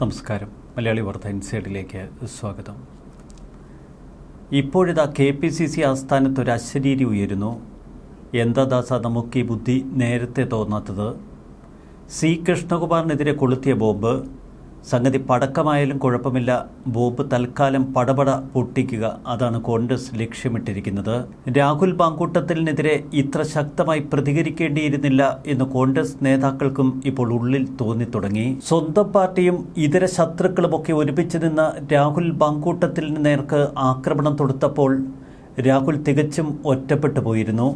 നമസ്കാരം. മലയാളി വാർത്ത ഇൻസൈഡിലേക്ക് സ്വാഗതം. ഇപ്പോഴിതാ കെ പി സി സി ആസ്ഥാനത്ത് ഒരു അശരീരി ഉയരുന്നു. എന്താ ദാസ നമുക്ക് ഈ ബുദ്ധി നേരത്തെ തോന്നാത്തത്? സി കൃഷ്ണകുമാറിനെതിരെ കൊളുത്തിയ ബോംബ് സംഗതി പടക്കമായാലും കുഴപ്പമില്ല. ബോംബ് തൽക്കാലം പടപട പൊട്ടിക്കുക അതാണ് കോൺഗ്രസ് ലക്ഷ്യമിട്ടിരിക്കുന്നത്. രാഹുൽ പാങ്കൂട്ടത്തിനെതിരെ ഇത്ര ശക്തമായി പ്രതികരിക്കേണ്ടിയിരുന്നില്ല എന്ന് കോൺഗ്രസ് നേതാക്കൾക്കും ഇപ്പോൾ ഉള്ളിൽ തോന്നിത്തുടങ്ങി. സ്വന്തം പാർട്ടിയും ഇതര ശത്രുക്കളുമൊക്കെ ഒരുമിച്ച് നിന്ന് രാഹുൽ പാങ്കൂട്ടത്തിന് നേർക്ക് ആക്രമണം തൊടുത്തപ്പോൾ രാഹുൽ തികച്ചും ഒറ്റപ്പെട്ടു പോയിരുന്നു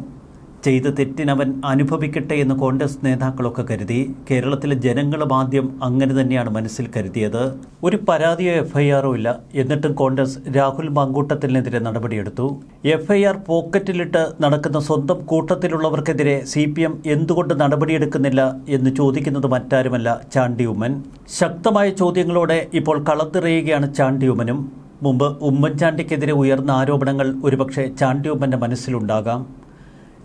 ചെയ്ത തെറ്റിനവൻ അനുഭവിക്കട്ടെ എന്ന് കോൺഗ്രസ് നേതാക്കളൊക്കെ കരുതി കേരളത്തിലെ ജനങ്ങളും ആദ്യം അങ്ങനെ തന്നെയാണ് മനസ്സിൽ കരുതിയത്. ഒരു പരാതിയോ എഫ്ഐആറോ ഇല്ല. എന്നിട്ടും കോൺഗ്രസ് രാഹുൽ മങ്കൂട്ടത്തിനെതിരെ നടപടിയെടുത്തു. എഫ്ഐആർ പോക്കറ്റിലിട്ട് നടക്കുന്ന സ്വന്തം കൂട്ടത്തിലുള്ളവർക്കെതിരെ സി പി എം എന്തുകൊണ്ട് നടപടിയെടുക്കുന്നില്ല എന്ന് ചോദിക്കുന്നത് മറ്റാരുമല്ല ചാണ്ടി ഉമ്മൻ. ശക്തമായ ചോദ്യങ്ങളോടെ ഇപ്പോൾ കളത്തിറിയുകയാണ് ചാണ്ടി ഉമ്മനും. മുമ്പ് ഉമ്മൻചാണ്ടിക്കെതിരെ ഉയർന്ന ആരോപണങ്ങൾ ഒരുപക്ഷെ ചാണ്ടി ഉമ്മന്റെ മനസ്സിലുണ്ടാകാം.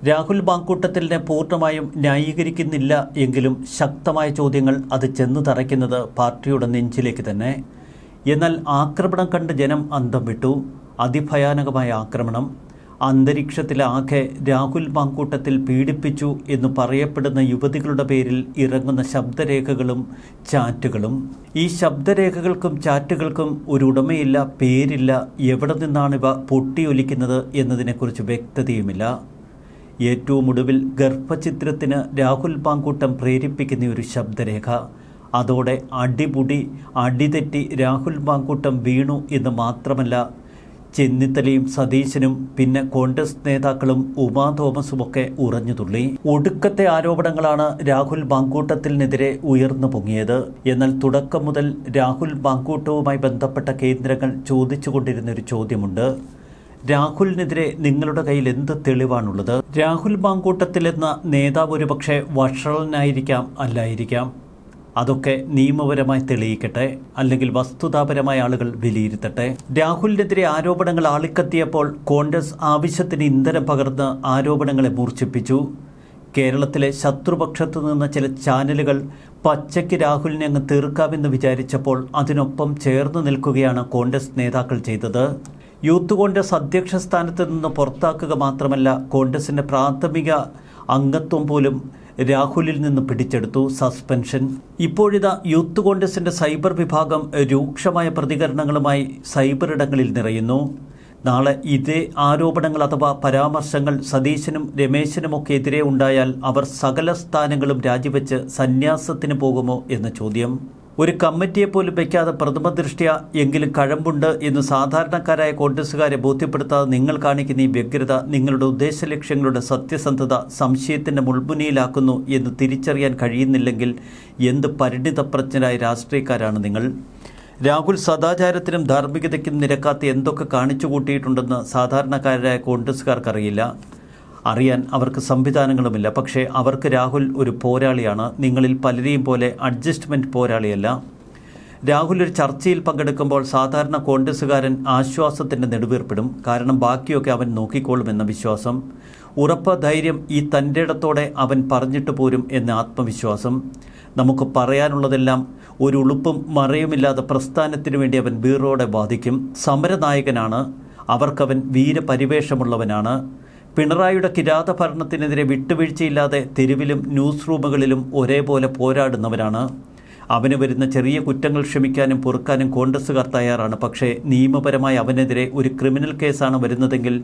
രാഹുൽ ബാങ്കൂട്ടത്തിലിനെ പൂർണമായും ന്യായീകരിക്കുന്നില്ല എങ്കിലും ശക്തമായ ചോദ്യങ്ങൾ അത് ചെന്ന് തറയ്ക്കുന്നത് പാർട്ടിയുടെ നെഞ്ചിലേക്ക് തന്നെ. എന്നാൽ ആക്രമണം കണ്ട് ജനം അന്തം വിട്ടു. അതിഭയാനകമായ ആക്രമണം. അന്തരീക്ഷത്തിലാകെ രാഹുൽ മാങ്കൂട്ടത്തിൽ പീഡിപ്പിച്ചു എന്ന് പറയപ്പെടുന്ന യുവതികളുടെ പേരിൽ ഇറങ്ങുന്ന ശബ്ദരേഖകളും ചാറ്റുകളും. ഈ ശബ്ദരേഖകൾക്കും ചാറ്റുകൾക്കും ഒരു ഉടമയില്ല പേരില്ല എവിടെ നിന്നാണിവ പൊട്ടിയൊലിക്കുന്നത് എന്നതിനെക്കുറിച്ച് വ്യക്തതയുമില്ല. ഏറ്റവും ഒടുവിൽ ഗർഭചിത്രത്തിന് രാഹുൽ പാങ്കൂട്ടം പ്രേരിപ്പിക്കുന്ന ഒരു ശബ്ദരേഖ. അതോടെ അടിപുടി അടിതെറ്റി രാഹുൽ പാങ്കൂട്ടം വീണു എന്ന് മാത്രമല്ല ചെന്നിത്തലയും സതീശനും പിന്നെ കോൺഗ്രസ് നേതാക്കളും ഉമാ തോമസുമൊക്കെ ഉറഞ്ഞുതുള്ളി. ഒടുക്കത്തെ ആരോപണങ്ങളാണ് രാഹുൽ ബാങ്കൂട്ടത്തിനെതിരെ ഉയർന്നു പൊങ്ങിയത്. എന്നാൽ തുടക്കം മുതൽ രാഹുൽ ബാങ്കൂട്ടവുമായി ബന്ധപ്പെട്ട കേന്ദ്രങ്ങൾ ചോദിച്ചുകൊണ്ടിരുന്ന ഒരു ചോദ്യമുണ്ട്. രാഹുലിനെതിരെ നിങ്ങളുടെ കയ്യിൽ എന്ത് തെളിവാണുള്ളത്? രാഹുൽ ബാങ്കൂട്ടത്തിലെന്ന നേതാവ് ഒരുപക്ഷെ വഷളനായിരിക്കാം അല്ലായിരിക്കാം. അതൊക്കെ നിയമപരമായി തെളിയിക്കട്ടെ അല്ലെങ്കിൽ വസ്തുതാപരമായ ആളുകൾ വിലയിരുത്തട്ടെ. രാഹുലിനെതിരെ ആരോപണങ്ങൾ ആളിക്കത്തിയപ്പോൾ കോൺഗ്രസ് ആവശ്യത്തിന് ഇന്ധനം പകർന്ന് ആരോപണങ്ങളെ മൂർച്ഛിപ്പിച്ചു. കേരളത്തിലെ ശത്രുപക്ഷത്തു നിന്ന് ചില ചാനലുകൾ പച്ചയ്ക്ക് രാഹുലിനെ അങ്ങ് തീർക്കാമെന്ന് വിചാരിച്ചപ്പോൾ അതിനൊപ്പം ചേർന്ന് നിൽക്കുകയാണ് കോൺഗ്രസ് നേതാക്കൾ ചെയ്തത്. യൂത്ത് കോൺഗ്രസ് അധ്യക്ഷ സ്ഥാനത്ത് നിന്ന് പുറത്താക്കുക മാത്രമല്ല കോൺഗ്രസിന്റെ പ്രാഥമിക അംഗത്വം പോലും രാഹുലിൽ നിന്ന് പിടിച്ചെടുത്തു. സസ്പെൻഷൻ. ഇപ്പോഴിതാ യൂത്ത് കോൺഗ്രസിന്റെ സൈബർ വിഭാഗം രൂക്ഷമായ പ്രതികരണങ്ങളുമായി സൈബർ ഇടങ്ങളിൽ നിറയുന്നു. നാളെ ഇതേ ആരോപണങ്ങൾ അഥവാ പരാമർശങ്ങൾ സതീശനും രമേശനുമൊക്കെ എതിരെ ഉണ്ടായാൽ അവർ സകല സ്ഥാനങ്ങളും രാജിവെച്ച് സന്യാസത്തിന് പോകുമോ എന്ന ചോദ്യം. ഒരു കമ്മിറ്റിയെ പോലും വയ്ക്കാതെ പ്രഥമ ദൃഷ്ടിയ എങ്കിലും കഴമ്പുണ്ട് എന്ന് സാധാരണക്കാരായ കോൺഗ്രസുകാരെ ബോധ്യപ്പെടുത്താതെ നിങ്ങൾ കാണിക്കുന്ന ഈ വ്യഗ്രത നിങ്ങളുടെ ഉദ്ദേശ ലക്ഷ്യങ്ങളുടെ സത്യസന്ധത സംശയത്തിന്റെ മുൾമുനയിലാക്കുന്നു എന്ന് തിരിച്ചറിയാൻ കഴിയുന്നില്ലെങ്കിൽ എന്ത് പരിണിതപ്രജ്ഞരായ രാഷ്ട്രീയക്കാരാണ് നിങ്ങൾ? രാഹുൽ സദാചാരത്തിനും ധാർമ്മികതയ്ക്കും നിരക്കാത്ത എന്തൊക്കെ കാണിച്ചു കൂട്ടിയിട്ടുണ്ടെന്ന് സാധാരണക്കാരായ കോൺഗ്രസ്സുകാർക്കറിയില്ല. അറിയാൻ അവർക്ക് സംവിധാനങ്ങളുമില്ല. പക്ഷേ അവർക്ക് രാഹുൽ ഒരു പോരാളിയാണ്. നിങ്ങളിൽ പലരെയും പോലെ അഡ്ജസ്റ്റ്മെന്റ് പോരാളിയല്ല. രാഹുൽ ഒരു ചർച്ചയിൽ പങ്കെടുക്കുമ്പോൾ സാധാരണ കോൺഗ്രസ്സുകാരൻ ആശ്വാസത്തിന്റെ നെടുവീർപ്പിടും. കാരണം ബാക്കിയൊക്കെ അവൻ നോക്കിക്കോളുമെന്ന വിശ്വാസം. ഉറപ്പ് ധൈര്യം ഈ തന്റെ ഇടത്തോടെ അവൻ പറഞ്ഞിട്ട് പോരും എന്ന ആത്മവിശ്വാസം. നമുക്ക് പറയാനുള്ളതെല്ലാം ഒരു ഉളുപ്പും മറയുമില്ലാതെ പ്രസ്ഥാനത്തിനു വേണ്ടി അവൻ വീറോടെ ബാധിക്കും സമരനായകനാണ്. അവർക്കവൻ വീരപരിവേഷമുള്ളവനാണ്. പിണറായിയുടെ കിരാത ഭരണത്തിനെതിരെ വിട്ടുവീഴ്ചയില്ലാതെ തെരുവിലും ന്യൂസ് റൂമുകളിലും ഒരേപോലെ പോരാടുന്നവരാണ്. അവന് വരുന്ന ചെറിയ കുറ്റങ്ങൾ ക്ഷമിക്കാനും പൊറുക്കാനും കോൺഗ്രസ്സുകാർ തയ്യാറാണ്. പക്ഷേ നിയമപരമായി അവനെതിരെ ഒരു ക്രിമിനൽ കേസാണ് വരുന്നതെങ്കിൽ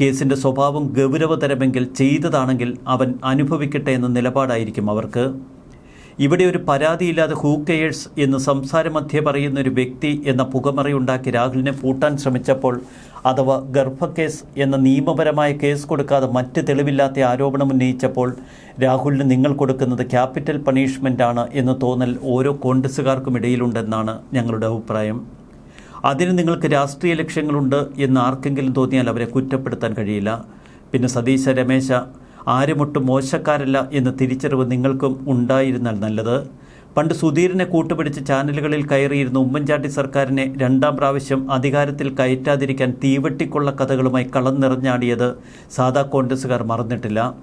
കേസിന്റെ സ്വഭാവം ഗൗരവതരമെങ്കിൽ ചെയ്തതാണെങ്കിൽ അവൻ അനുഭവിക്കട്ടെ എന്ന നിലപാടായിരിക്കും അവർക്ക്. ഇവിടെ ഒരു പരാതിയില്ലാതെ ഹൂ കെയേഴ്സ് എന്ന് സംസാരമധ്യേ പറയുന്ന ഒരു വ്യക്തി എന്ന പുകമറയുണ്ടാക്കി രാഹുലിനെ പൂട്ടാൻ ശ്രമിച്ചപ്പോൾ അഥവാ ഗർഭക്കേസ് എന്ന നിയമപരമായ കേസ് കൊടുക്കാതെ മറ്റ് തെളിവില്ലാത്ത ആരോപണം ഉന്നയിച്ചപ്പോൾ രാഹുലിന് നിങ്ങൾ കൊടുക്കുന്നത് ക്യാപിറ്റൽ പണിഷ്മെന്റ് ആണ് എന്ന് തോന്നൽ ഓരോ കോൺഗ്രസ്സുകാർക്കും ഇടയിലുണ്ടെന്നാണ് ഞങ്ങളുടെ അഭിപ്രായം. അതിന് നിങ്ങൾക്ക് രാഷ്ട്രീയ ലക്ഷ്യങ്ങളുണ്ട് എന്ന് ആർക്കെങ്കിലും തോന്നിയാൽ അവരെ കുറ്റപ്പെടുത്താൻ കഴിയില്ല. പിന്നെ സതീശ രമേശ ആരുമൊട്ടും മോശക്കാരല്ല എന്ന തിരിച്ചറിവ് നിങ്ങൾക്കും ഉണ്ടായിരുന്നാൽ നല്ലത്. പണ്ട് സുധീരനെ കൂട്ടുപിടിച്ച് ചാനലുകളിൽ കയറിയിരുന്ന ഉമ്മൻചാണ്ടി സർക്കാരിനെ രണ്ടാം പ്രാവശ്യം അധികാരത്തിൽ കയറ്റാതിരിക്കാൻ തീവെട്ടിക്കൊള്ള കഥകളുമായി കളം നിറഞ്ഞാടിയത് സാധാ കോൺഗ്രസ്സുകാർ മറന്നിട്ടില്ല.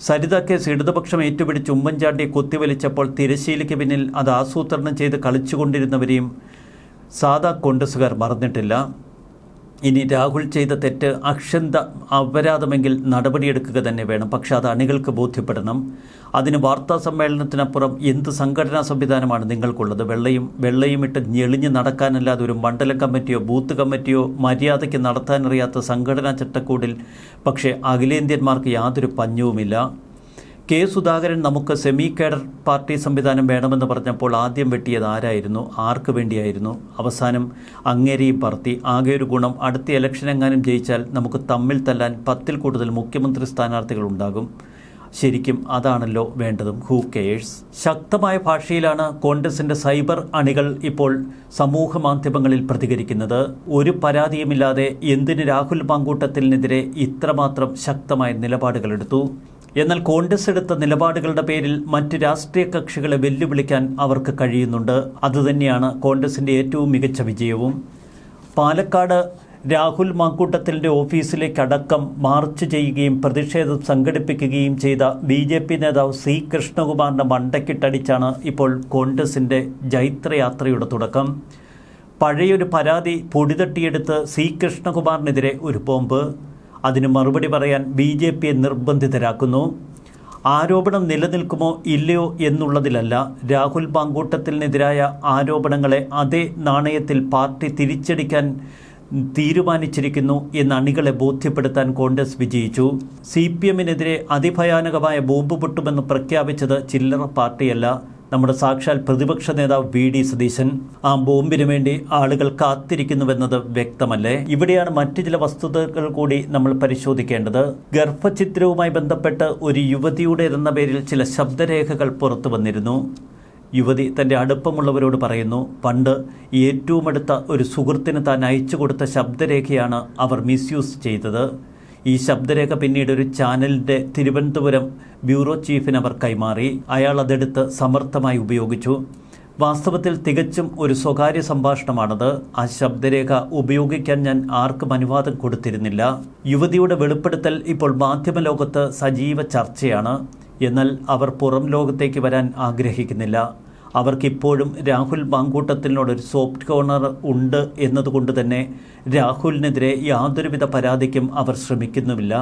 സരിത കേസ് ഇടതുപക്ഷം ഏറ്റുപിടിച്ച് ഉമ്മൻചാണ്ടിയെ കുത്തിവലിച്ചപ്പോൾ തിരശ്ശീലയ്ക്ക് പിന്നിൽ അത് ആസൂത്രണം ചെയ്ത് കളിച്ചുകൊണ്ടിരുന്നവരെയും സാധാ കോൺഗ്രസ്സുകാർ മറന്നിട്ടില്ല. ഇനി രാഹുൽ ചെയ്ത തെറ്റ് അക്ഷന്ത അപരാധമെങ്കിൽ നടപടിയെടുക്കുക തന്നെ വേണം. പക്ഷേ അത് അണികൾക്ക് ബോധ്യപ്പെടണം. അതിന് വാർത്താ സമ്മേളനത്തിനപ്പുറം എന്ത് സംഘടനാ സംവിധാനമാണ് നിങ്ങൾക്കുള്ളത്? വെള്ളയും വെള്ളയും ഇട്ട് ഞെളിഞ്ഞ് നടക്കാനല്ലാതെ ഒരു മണ്ഡലം കമ്മിറ്റിയോ ബൂത്ത് കമ്മിറ്റിയോ മര്യാദയ്ക്ക് നടത്താനറിയാത്ത സംഘടനാ ചട്ടക്കൂടിൽ പക്ഷേ അഖിലേന്ത്യന്മാർക്ക് യാതൊരു പഞ്ഞവുമില്ല. കെ സുധാകരൻ നമുക്ക് സെമി കേഡർ പാർട്ടി സംവിധാനം വേണമെന്ന് പറഞ്ഞപ്പോൾ ആദ്യം വെട്ടിയത് ആരായിരുന്നു? ആർക്ക് വേണ്ടിയായിരുന്നു? അവസാനം അങ്ങേരെയും പറത്തി ആകെ ഒരു ഗുണം. അടുത്ത ഇലക്ഷൻ എങ്ങാനും ജയിച്ചാൽ നമുക്ക് തമ്മിൽ തല്ലാൻ പത്തിൽ കൂടുതൽ മുഖ്യമന്ത്രി സ്ഥാനാർത്ഥികൾ ഉണ്ടാകും. ശരിക്കും അതാണല്ലോ വേണ്ടതും. ഹൂ കെയേഴ്സ് ശക്തമായ ഭാഷയിലാണ് കോൺഗ്രസിന്റെ സൈബർ അണികൾ ഇപ്പോൾ സമൂഹ മാധ്യമങ്ങളിൽ പ്രതികരിക്കുന്നത്. ഒരു പരാതിയുമില്ലാതെ എന്തിന് രാഹുൽ മാങ്കൂട്ടത്തിനെതിരെ ഇത്രമാത്രം ശക്തമായ നിലപാടുകളെടുത്തു എന്നാൽ കോൺഗ്രസ് എടുത്ത നിലപാടുകളുടെ പേരിൽ മറ്റ് രാഷ്ട്രീയ കക്ഷികളെ വെല്ലുവിളിക്കാൻ അവർക്ക് കഴിയുന്നുണ്ട്. അതുതന്നെയാണ് കോൺഗ്രസിന്റെ ഏറ്റവും മികച്ച വിജയവും. പാലക്കാട് രാഹുൽ മാക്കൂട്ടത്തിന്റെ ഓഫീസിലേക്ക് അടക്കം മാർച്ച് ചെയ്യുകയും പ്രതിഷേധം സംഘടിപ്പിക്കുകയും ചെയ്ത ബി ജെ പി നേതാവ് സി കൃഷ്ണകുമാറിന്റെ മണ്ടയ്ക്കിട്ടടിച്ചാണ് ഇപ്പോൾ കോൺഗ്രസിന്റെ ജൈത്രയാത്രയുടെ തുടക്കം. പഴയൊരു പരാതി പൊടിതട്ടിയെടുത്ത് സി കൃഷ്ണകുമാറിനെതിരെ ഒരു ബോംബ്. അതിന് മറുപടി പറയാൻ ബി ജെ പിയെ നിർബന്ധിതരാക്കുന്നു. ആരോപണം നിലനിൽക്കുമോ ഇല്ലയോ എന്നുള്ളതിലല്ല രാഹുൽ പാങ്കൂട്ടത്തിനെതിരായ ആരോപണങ്ങളെ അതേ നാണയത്തിൽ പാർട്ടി തിരിച്ചടിക്കാൻ തീരുമാനിച്ചിരിക്കുന്നു എന്ന് അണികളെ ബോധ്യപ്പെടുത്താൻ കോൺഗ്രസ് വിജയിച്ചു. സി പി എമ്മിനെതിരെ അതിഭയാനകമായ ബോംബ് പൊട്ടുമെന്ന് പ്രഖ്യാപിച്ചത് ചില്ലറ പാർട്ടിയല്ല. നമ്മുടെ സാക്ഷാൽ പ്രതിപക്ഷ നേതാവ് വി ഡി സതീശൻ ആ ബോംബിന് വേണ്ടി ആളുകൾ കാത്തിരിക്കുന്നുവെന്നത് വ്യക്തമല്ലേ? ഇവിടെയാണ് മറ്റു ചില വസ്തുതകൾ കൂടി നമ്മൾ പരിശോധിക്കേണ്ടത്. ഗർഭചിത്രവുമായി ബന്ധപ്പെട്ട് ഒരു യുവതിയുടെ എന്ന പേരിൽ ചില ശബ്ദരേഖകൾ പുറത്തു വന്നിരുന്നു. യുവതി തന്റെ അടുപ്പമുള്ളവരോട് പറയുന്നു പണ്ട് ഏറ്റവും അടുത്ത ഒരു സുഹൃത്തിന് താൻ അയച്ചു കൊടുത്ത ശബ്ദരേഖയാണ് അവർ മിസ്യൂസ് ചെയ്തത്. ഈ ശബ്ദരേഖ പിന്നീട് ഒരു ചാനലിന്റെ തിരുവനന്തപുരം ബ്യൂറോ ചീഫിന് അവർ കൈമാറി. അയാൾ അതെടുത്ത് സമർത്ഥമായി ഉപയോഗിച്ചു. വാസ്തവത്തിൽ തികച്ചും ഒരു സ്വകാര്യ സംഭാഷണമാണത്. ആ ശബ്ദരേഖ ഉപയോഗിക്കാൻ ഞാൻ ആർക്കും അനുവാദം കൊടുത്തിരുന്നില്ല. യുവതിയുടെ വെളിപ്പെടുത്തൽ ഇപ്പോൾ മാധ്യമലോകത്ത് സജീവ ചർച്ചയാണ്. എന്നാൽ അവർ പുറം ലോകത്തേക്ക് വരാൻ ആഗ്രഹിക്കുന്നില്ല. അവർക്കിപ്പോഴും രാഹുൽ മാങ്കൂട്ടത്തിനോടൊരു സോഫ്റ്റ് കോർണർ ഉണ്ട് എന്നതുകൊണ്ട് തന്നെ രാഹുലിനെതിരെ യാതൊരുവിധ പരാതിക്കും അവർ ശ്രമിക്കുന്നുമില്ല.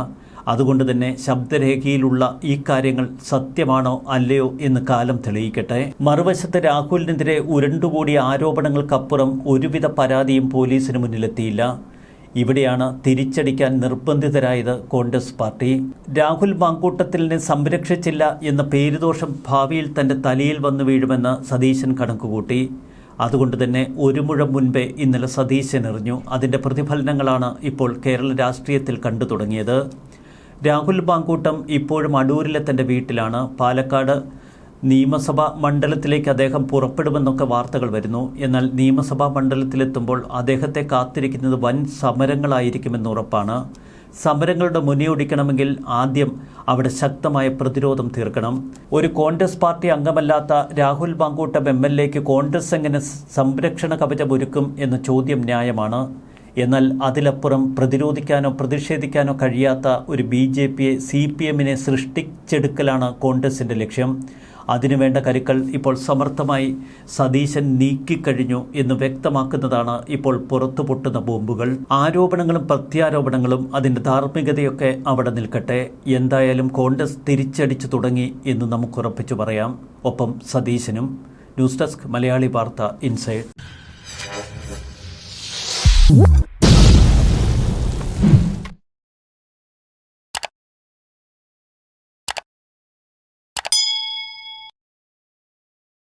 അതുകൊണ്ട് തന്നെ ശബ്ദരേഖയിലുള്ള ഈ കാര്യങ്ങൾ സത്യമാണോ അല്ലയോ എന്ന് കാലം തെളിയിക്കട്ടെ. മറുവശത്ത് രാഹുലിനെതിരെ ഉരുണ്ടുകൂടിയ ആരോപണങ്ങൾക്കപ്പുറം ഒരുവിധ പരാതിയും പോലീസിന് മുന്നിലെത്തിയില്ല. ഇവിടെയാണ് തിരിച്ചടിക്കാൻ നിർബന്ധിതരായത് കോൺഗ്രസ് പാർട്ടി. രാഹുൽ മാങ്കൂട്ടത്തിലിനെ സംരക്ഷിച്ചില്ല എന്ന പേരുദോഷം ഭാവിയിൽ തന്റെ തലയിൽ വന്നു വീഴുമെന്ന് സതീശൻ കണക്കുകൂട്ടി. അതുകൊണ്ട് തന്നെ ഒരു മുഴം മുൻപേ ഇന്നലെ സതീശൻ എറിഞ്ഞു. അതിന്റെ പ്രതിഫലനങ്ങളാണ് ഇപ്പോൾ കേരള രാഷ്ട്രീയത്തിൽ കണ്ടു തുടങ്ങിയത്. രാഹുൽ മാങ്കൂട്ടം ഇപ്പോഴും അടൂരിലെ തന്റെ വീട്ടിലാണ്. പാലക്കാട് നിയമസഭാ മണ്ഡലത്തിലേക്ക് അദ്ദേഹം പുറപ്പെടുമെന്നൊക്കെ വാർത്തകൾ വരുന്നു. എന്നാൽ നിയമസഭാ മണ്ഡലത്തിലെത്തുമ്പോൾ അദ്ദേഹത്തെ കാത്തിരിക്കുന്നത് വൻ സമരങ്ങളായിരിക്കുമെന്ന് ഉറപ്പാണ്. സമരങ്ങളുടെ മുനയൊടിക്കണമെങ്കിൽ ആദ്യം അവിടെ ശക്തമായ പ്രതിരോധം തീർക്കണം. ഒരു കോൺഗ്രസ് പാർട്ടി അംഗമല്ലാത്ത രാഹുൽ മാങ്കൂട്ടം എം എൽ എക്ക് കോൺഗ്രസ് എങ്ങനെ സംരക്ഷണ കവചം ഒരുക്കും എന്ന ചോദ്യം ന്യായമാണ്. എന്നാൽ അതിലപ്പുറം പ്രതിരോധിക്കാനോ പ്രതിഷേധിക്കാനോ കഴിയാത്ത ഒരു ബി ജെ പിയെ സി പി എമ്മിനെ സൃഷ്ടിച്ചെടുക്കലാണ് കോൺഗ്രസിന്റെ ലക്ഷ്യം. അതിനുവേണ്ട കരുക്കൾ ഇപ്പോൾ സമർത്ഥമായി സതീശൻ നീക്കിക്കഴിഞ്ഞു എന്ന് വ്യക്തമാക്കുന്നതാണ് ഇപ്പോൾ പുറത്തു പൊട്ടുന്ന ബോംബുകൾ. ആരോപണങ്ങളും പ്രത്യാരോപണങ്ങളും അതിന്റെ ധാർമ്മികതയൊക്കെ അവിടെ നിൽക്കട്ടെ. എന്തായാലും കോൺഗ്രസ് തിരിച്ചടിച്ചു തുടങ്ങി എന്ന് നമുക്ക് ഉറപ്പിച്ചു പറയാം. ഒപ്പം സതീശനും. ന്യൂസ് ഡെസ്ക് മലയാളി വാർത്ത ഇൻസൈഡ്.